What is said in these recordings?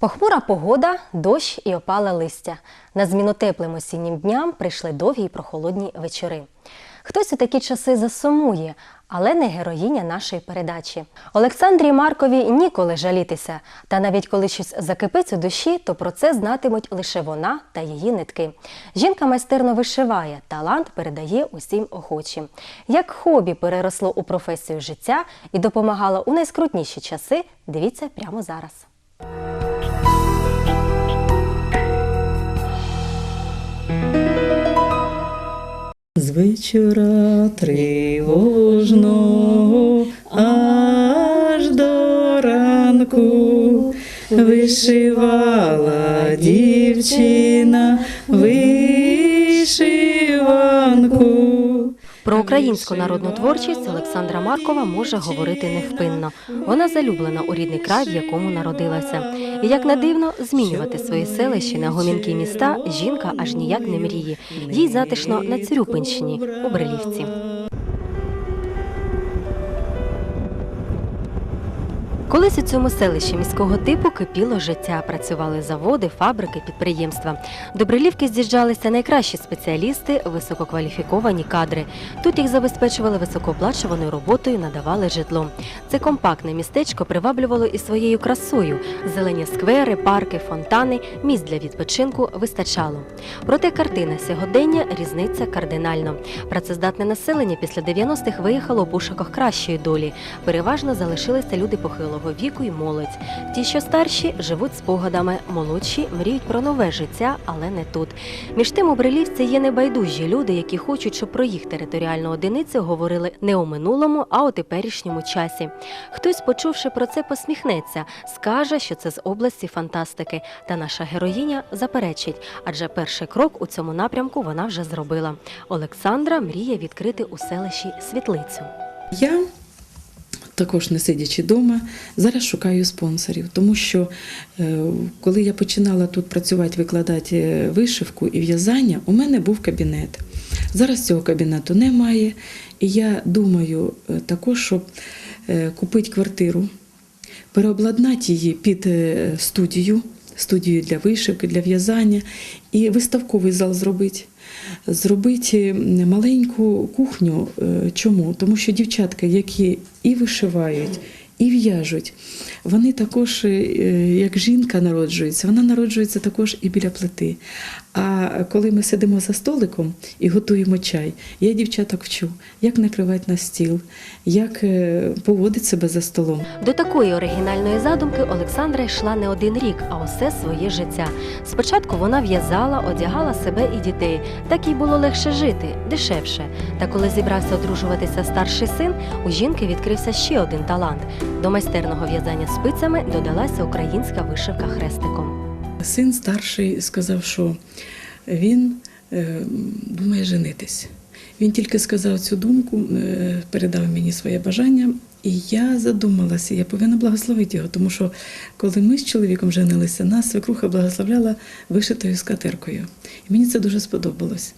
Похмура погода, дощ і опале листя. На зміну теплим осіннім дням прийшли довгі й прохолодні вечори. Хтось у такі часи засумує, але не героїня нашої передачі. Олександрі Маркові ніколи жалітися. Та навіть коли щось закипить у душі, то про це знатимуть лише вона та її нитки. Жінка майстерно вишиває, талант передає усім охочим. Як хобі переросло у професію життя і допомагало у найскрутніші часи, дивіться прямо зараз. З вечора тривожного аж до ранку вишивала дівчина Про українську народну творчість Олександра Маркова може говорити невпинно. Вона залюблена у рідний край, в якому народилася. І як не дивно, змінювати свої селищі на гомінки міста жінка аж ніяк не мріє. Їй затишно на Цюрюпинщині у Брилівці. Колись у цьому селищі міського типу кипіло життя. Працювали заводи, фабрики, підприємства. До Брилівки з'їжджалися найкращі спеціалісти, висококваліфіковані кадри. Тут їх забезпечували високооплачуваною роботою, надавали житло. Це компактне містечко приваблювало і своєю красою. Зелені сквери, парки, фонтани, місць для відпочинку вистачало. Проте картина сьогодення різниця кардинально. Працездатне населення після 90-х виїхало у пошуках кращої долі. Переважно залишилися люди похилого віку і молодь. Ті, що старші, живуть спогадами, молодші мріють про нове життя, але не тут. Між тим у Брилівці є небайдужі люди, які хочуть, щоб про їх територіальну одиницю говорили не у минулому, а у теперішньому часі. Хтось, почувши про це, посміхнеться, скаже, що це з області фантастики. Та наша героїня заперечить, адже перший крок у цьому напрямку вона вже зробила. Олександра мріє відкрити у селищі світлицю. Я також не сидячи вдома, зараз шукаю спонсорів, тому що е, коли я починала тут працювати, викладати е, вишивку і в'язання, у мене був кабінет. Зараз цього кабінету немає. І я думаю е, також, щоб купити квартиру, переобладнати її під студію, студію для вишивки, для в'язання, і виставковий зал зробити. Зробити маленьку кухню. Е, Чому? Тому що дівчатка, які і вишивають, і в'яжуть, вони також, е, як жінка народжується, вона народжується також і біля плити. А коли ми сидимо за столиком і готуємо чай, я дівчаток вчу, як накривати на стіл, як е, поводити себе за столом. До такої оригінальної задумки Олександра йшла не один рік, а усе своє життя. Спочатку вона в'язала, одягала себе і дітей. Так їй було легше жити, дешевше. Та коли зібрався одружуватися старший син, у жінки відкрився ще один талант. До майстерного в'язання спицями додалася українська вишивка хрестиком. Син старший сказав, що він е, думає женитись. Він тільки сказав цю думку, е, передав мені своє бажання, і я задумалася, я повинна благословити його, тому що коли ми з чоловіком женилися, нас свекруха благословляла вишитою скатеркою. І мені це дуже сподобалось.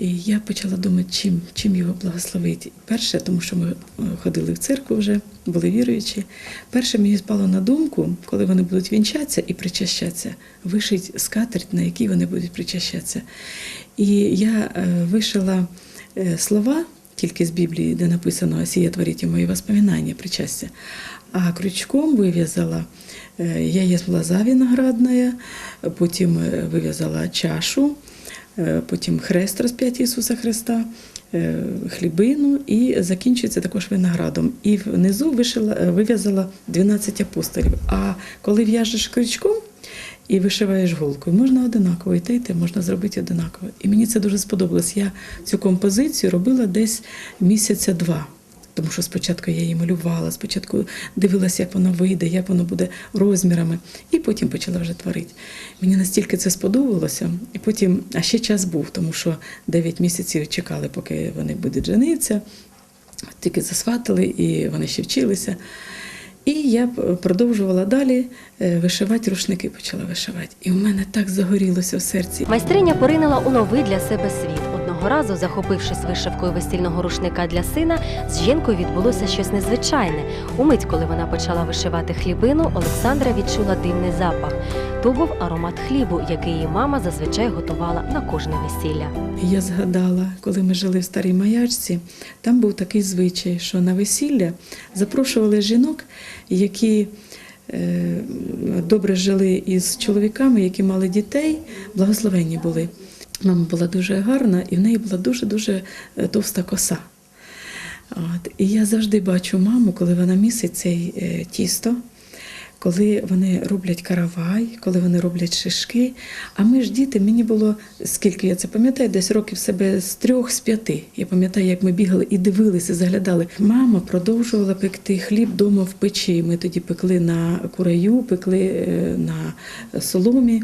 І я почала думати, чим, чим його благословити. Перше, тому що ми е, ходили в церкву вже, були віруючі. Перше мені спало на думку, коли вони будуть вінчатися і причащатися, вишить скатерть, на якій вони будуть причащатися. І я е, вишила е, слова тільки з Біблії, де написано «Сія творіть мої воспоминання, причастя. А крючком вив'язала я єсть лоза потім вив'язала чашу, потім хрест розп'яття Ісуса Христа, е, хлібину і закінчується також виноградом. І внизу вишила, е, вив'язала 12 апостолів. А коли в'яжеш крючком, і вишиваєш голкою. Можна одинаково і те, і те можна зробити одинаково. І мені це дуже сподобалось. Я цю композицію робила десь місяця два. Тому що спочатку я її малювала, спочатку дивилася, як воно вийде, як воно буде розмірами, і потім почала вже творити. Мені настільки це сподобалося, і потім, а ще час був, тому що 9 місяців чекали, поки вони будуть женитися, тільки засватали, і вони ще вчилися. І я продовжувала далі е, вишивати рушники, почала вишивати. І у мене так загорілося в серці. Майстриня поринила у новий для себе світ. Одного разу, захопившись вишивкою весільного рушника для сина, з жінкою відбулося щось незвичайне. Умить, коли вона почала вишивати хлібину, Олександра відчула дивний запах. То був аромат хлібу, який її мама зазвичай готувала на кожне весілля. Я згадала, коли ми жили в старій маячці, там був такий звичай, що на весілля запрошували жінок, які е, добре жили із чоловіками, які мали дітей, благословенні були. Мама була дуже гарна, і в неї була дуже-дуже е, товста коса. От. І я завжди бачу маму, коли вона місить цей е, тісто, коли вони роблять каравай, коли вони роблять шишки. А ми ж діти, мені було скільки я це пам'ятаю, десь років себе з трьох, з п'яти. Я пам'ятаю, як ми бігали і дивилися, заглядали. Мама продовжувала пекти хліб вдома в печі. Ми тоді пекли на кураю, пекли е, на соломі.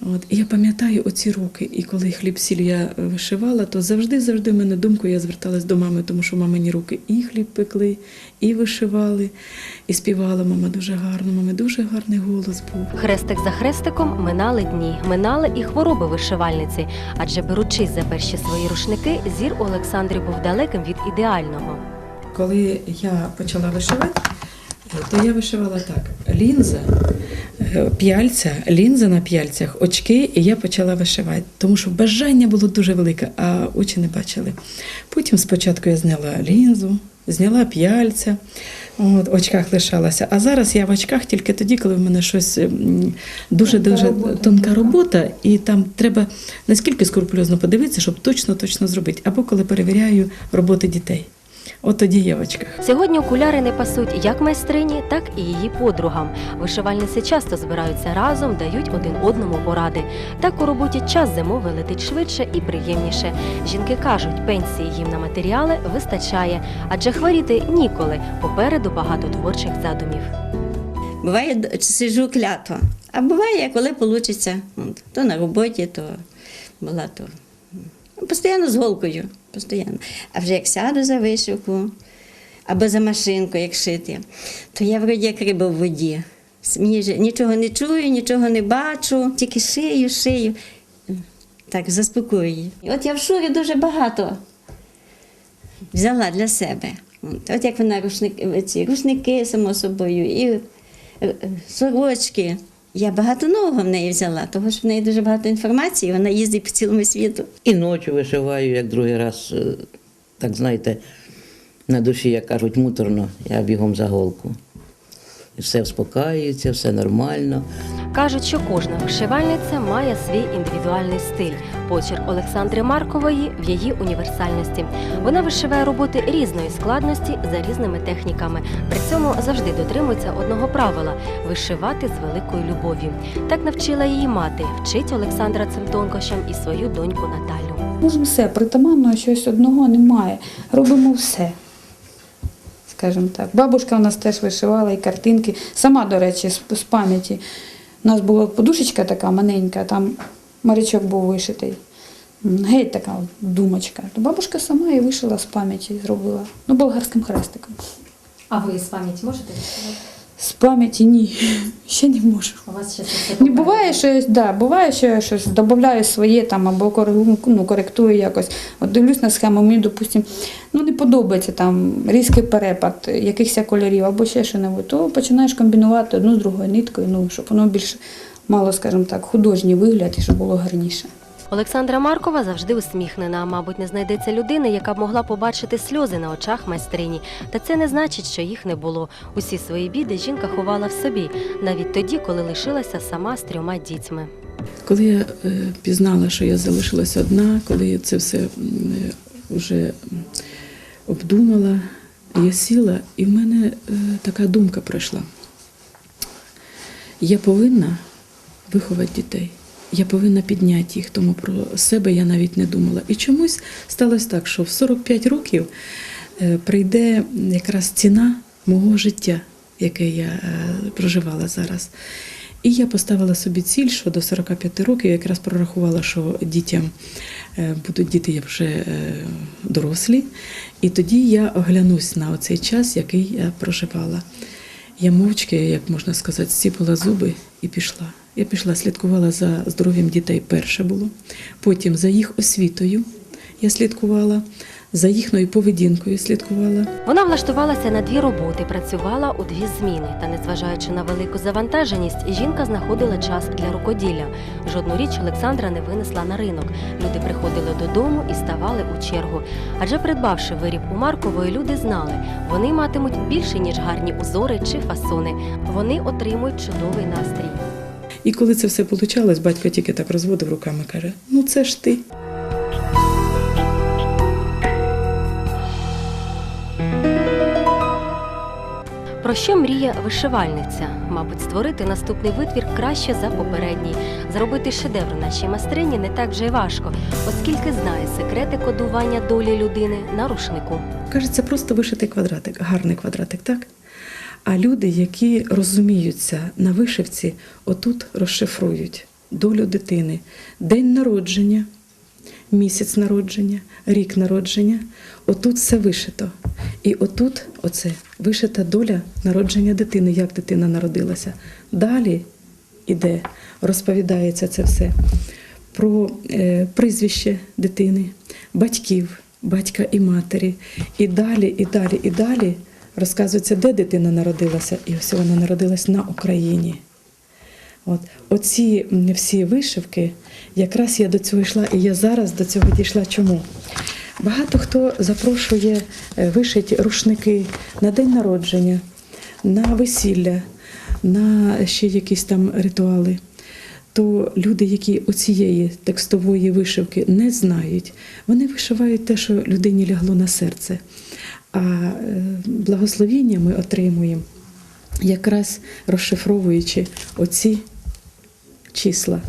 От, і я пам'ятаю оці роки, і коли хліб сіль я вишивала, то завжди, завжди в мене думкою я зверталась до мами, тому що мамині руки і хліб пекли, і вишивали, і співала мама дуже гарно. Мами дуже гарний голос був. Хрестик за хрестиком минали дні, минали і хвороби вишивальниці, адже беручись за перші свої рушники, зір у Олександрі був далеким від ідеального. Коли я почала вишивати, то я вишивала так: лінза, е, п'яльця, лінза на п'яльцях, очки, і я почала вишивати, тому що бажання було дуже велике, а очі не бачили. Потім спочатку я зняла лінзу, зняла п'яльця, от, в очках лишалася. А зараз я в очках тільки тоді, коли в мене щось м, дуже-дуже тонка робота, і там треба наскільки скрупульозно подивитися, щоб точно-точно зробити, або коли перевіряю роботи дітей. От тоді. Сьогодні окуляри не пасуть як майстрині, так і її подругам. Вишивальниці часто збираються разом, дають один одному поради. Так у роботі час зимовий летить швидше і приємніше. Жінки кажуть, пенсії їм на матеріали вистачає, адже хворіти ніколи. Попереду багато творчих задумів. Буває, сиджу клятва, а буває, коли вийде. То на роботі, то була то. Постійно з голкою. Постійно. А вже як сяду за вишивку або за машинку, як шити, то я вроді як риба в воді. Мені нічого не чую, нічого не бачу, тільки шию, шию. Так, заспокоюю. От я в шурі дуже багато взяла для себе. От, от як вона рушники, ці рушники, само собою, і е, е, сорочки. Я багато нового в неї взяла, тому що в неї дуже багато інформації, вона їздить по цілому світу. І ночі вишиваю, як другий раз, е, так знаєте, на душі, як кажуть, муторно, я бігом за голку. І все вспокаюється, все нормально. Кажуть, що кожна вишивальниця має свій індивідуальний стиль. Почерк Олександри Маркової в її універсальності. Вона вишиває роботи різної складності за різними техніками. При цьому завжди дотримується одного правила вишивати з великою любов'ю. Так навчила її мати, вчить Олександра цим тонкощам і свою доньку Наталю. Можемо все, притаманного щось одного немає. Робимо все. Скажімо так. Бабушка у нас теж вишивала і картинки. Сама, до речі, з пам'яті. У нас була подушечка така маленька, там морячок був вишитий. Геть така думочка. То бабушка сама і вишила з пам'яті, зробила. Ну, болгарським хрестиком. А ви з пам'яті можете? З пам'яті ні. Ще не можу. У вас ще це Не буває, що я, да, буває, що я щось додаю своє там або ну, коректую якось. От дивлюсь на схему, мені, допустим, ну не подобається там різкий перепад якихось кольорів або ще що-небудь, то починаєш комбінувати одну з другою ниткою, ну, щоб воно більш мало, скажімо так, художній вигляд і щоб було гарніше. Олександра Маркова завжди усміхнена. Мабуть, не знайдеться людини, яка б могла побачити сльози на очах майстрині. Та це не значить, що їх не було. Усі свої біди жінка ховала в собі, навіть тоді, коли лишилася сама з трьома дітьми. Коли я е, пізнала, що я залишилась одна, коли я це все е, вже обдумала, я сіла, і в мене е, така думка прийшла. Я повинна виховати дітей. Я повинна підняти їх, тому про себе я навіть не думала. І чомусь сталося так, що в 45 років е, прийде якраз ціна мого життя, яке я е, проживала зараз. І я поставила собі ціль, що до 45 років я якраз прорахувала, що дітям е, будуть діти вже дорослі. І тоді я оглянусь на цей час, який я проживала. Я мовчки, як можна сказати, зціпила зуби і пішла. Я пішла, слідкувала за здоров'ям дітей перше було, потім за їх освітою. я слідкувала, за їхньою поведінкою слідкувала. Вона влаштувалася на дві роботи, працювала у дві зміни. Та незважаючи на велику завантаженість, жінка знаходила час для рукоділля. Жодну річ Олександра не винесла на ринок. Люди приходили додому і ставали у чергу. Адже придбавши виріб у Маркової, люди знали, вони матимуть більше ніж гарні узори чи фасони. Вони отримують чудовий настрій. І коли це все вийшло, батько тільки так розводив руками, каже: ну це ж ти. Про що мріє вишивальниця? Мабуть, створити наступний витвір краще за попередній. Зробити шедевр нашій майстрині не так вже й важко, оскільки знає секрети кодування долі людини на рушнику. Каже, це просто вишитий квадратик, гарний квадратик, так? А люди, які розуміються на вишивці, отут розшифрують долю дитини, день народження, місяць народження, рік народження. Отут все вишито. І отут оце вишита доля народження дитини, як дитина народилася. Далі іде, розповідається це все про е, прізвище дитини, батьків, батька і матері. І далі, і далі, і далі розказується, де дитина народилася. І ось вона народилась на Україні. От оці всі вишивки, якраз я до цього йшла, і я зараз до цього дійшла. Чому? Багато хто запрошує е, вишити рушники на день народження, на весілля, на ще якісь там ритуали. То люди, які оцієї текстової вишивки не знають, вони вишивають те, що людині лягло на серце. А е, благословіння ми отримуємо, якраз розшифровуючи оці числа,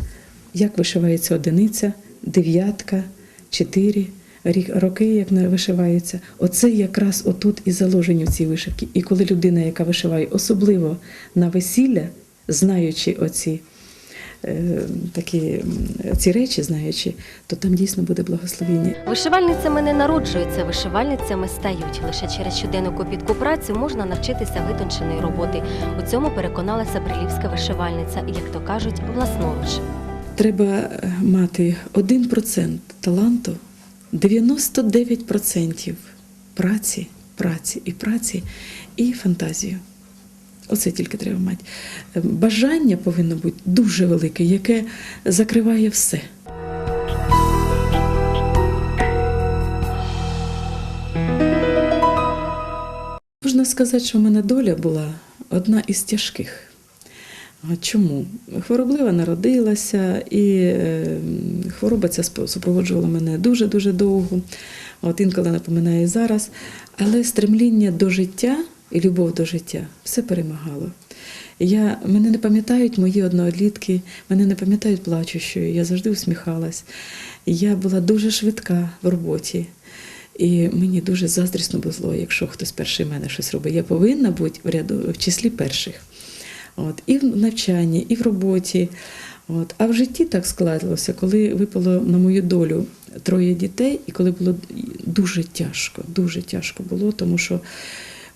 як вишивається одиниця, дев'ятка, чотири, роки, як не вишиваються. Оце якраз отут і заложені в цій вишивці. І коли людина, яка вишиває, особливо на весілля, знаючи оці. Е, Такі ці речі, знаючи, то там дійсно буде благословіння. Вишивальницями не народжуються, вишивальницями стають. Лише через щоденну копітку працю можна навчитися витонченої роботи. У цьому переконалася брилівська вишивальниця, як то кажуть, власноруч. Треба е, мати 1% таланту, 99% праці, праці і праці і фантазію. Оце тільки треба мати. Е, Бажання повинно бути дуже велике, яке закриває все. Можна сказати, що в мене доля була одна із тяжких. Чому? Хвороблива народилася, і е, хвороба ця супроводжувала мене дуже-дуже довго. От інколи напоминає зараз. Але стремління до життя і любов до життя все перемагало. Я, мене не пам'ятають мої однолітки, мене не пам'ятають плачущою, я завжди усміхалась. Я була дуже швидка в роботі. І мені дуже заздрісно було, якщо хтось перший мене щось робить. Я повинна бути в ряду в числі перших. От, і в навчанні, і в роботі. От. А в житті так складалося, коли випало на мою долю троє дітей, і коли було дуже тяжко, дуже тяжко було, тому що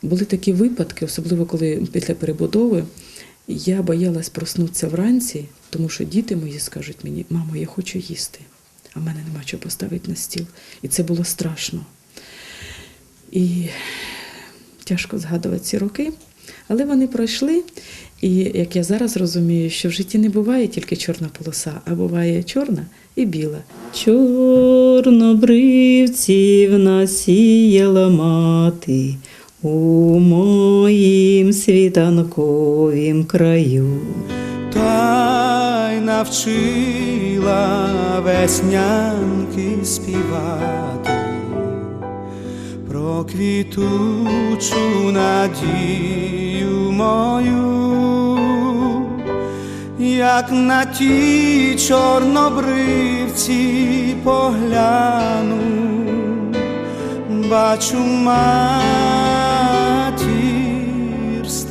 були такі випадки, особливо коли після перебудови, я боялась проснутися вранці, тому що діти мої скажуть мені, мамо, я хочу їсти, а в мене нема чого поставити на стіл. І це було страшно. І тяжко згадувати ці роки, але вони пройшли. І як я зараз розумію, що в житті не буває тільки чорна полоса, а буває чорна і біла. Чорнобривців насіяла мати у моїм світанковім краю. та й навчила веснянки співати про квітучу надію мою, як на ті чорнобривці погляну, бачу матір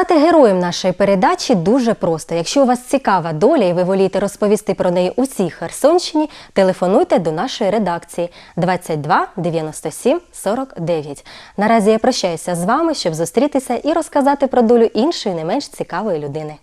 Стати героєм нашої передачі дуже просто. Якщо у вас цікава доля і ви волієте розповісти про неї усій Херсонщині, телефонуйте до нашої редакції 22 97 49. Наразі я прощаюся з вами, щоб зустрітися і розказати про долю іншої не менш цікавої людини.